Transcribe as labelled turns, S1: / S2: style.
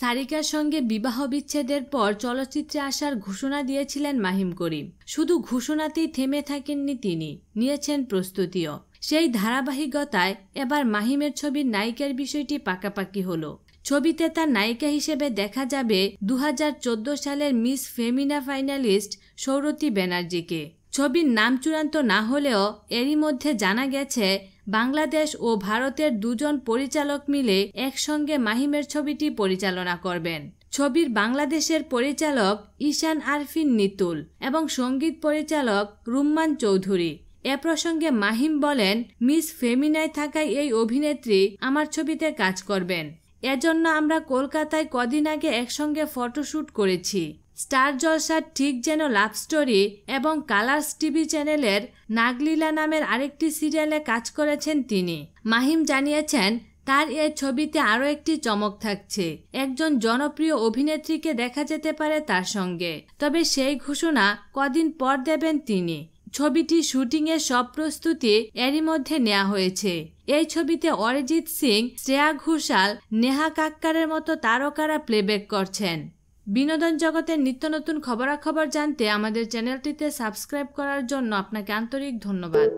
S1: সারিকার সঙ্গে বিবাহ বিচ্ছেদের পর চলচ্চিত্রে আসার ঘোষণা দিয়েছিলেন মাহিম করিম। শুধু ঘোষণাতেই থেমে থাকেননি তিনি, নিয়েছেন প্রস্তুতিও। সেই ধারাবাহিকতায় এবার মাহিমের ছবির নায়িকার বিষয়টি পাকাপাকি হলো। ছবিতে তার নায়িকা হিসেবে দেখা যাবে দু হাজার চোদ্দ সালের মিস ফেমিনা ফাইনালিস্ট সৌরতী ব্যানার্জিকে। ছবির নাম চূড়ান্ত না হলেও এরই মধ্যে জানা গেছে বাংলাদেশ ও ভারতের দুজন পরিচালক মিলে একসঙ্গে মাহিমের ছবিটি পরিচালনা করবেন। ছবির বাংলাদেশের পরিচালক ঈশান আরফিন নিতুল এবং সংগীত পরিচালক রুম্মান চৌধুরী। এ প্রসঙ্গে মাহিম বলেন, মিস ফেমিনায় থাকায় এই অভিনেত্রী আমার ছবিতে কাজ করবেন। এজন্য আমরা কলকাতায় কদিন আগে একসঙ্গে ফটোশ্যুট করেছি। স্টার জলসার ঠিক যেন লাভ স্টোরি এবং কালার্স টিভি চ্যানেলের নাগলীলা নামের আরেকটি সিরিয়ালে কাজ করেছেন তিনি। মাহিম জানিয়েছেন, তার এই ছবিতে আরও একটি চমক থাকছে। একজন জনপ্রিয় অভিনেত্রীকে দেখা যেতে পারে তার সঙ্গে। তবে সেই ঘোষণা কদিন পর দেবেন তিনি। ছবিটি শুটিংয়ের সব প্রস্তুতি এরই মধ্যে নেওয়া হয়েছে। এই ছবিতে অরিজিৎ সিং, শ্রেয়া ঘোষাল, নেহা কাক্কারের মতো তারকারা প্লেব্যাক করছেন। বিনোদন জগতের নিত্য নতুন খবরাখবর জানতে আমাদের চ্যানেলটিতে সাবস্ক্রাইব করার জন্য আপনাকে আন্তরিক ধন্যবাদ।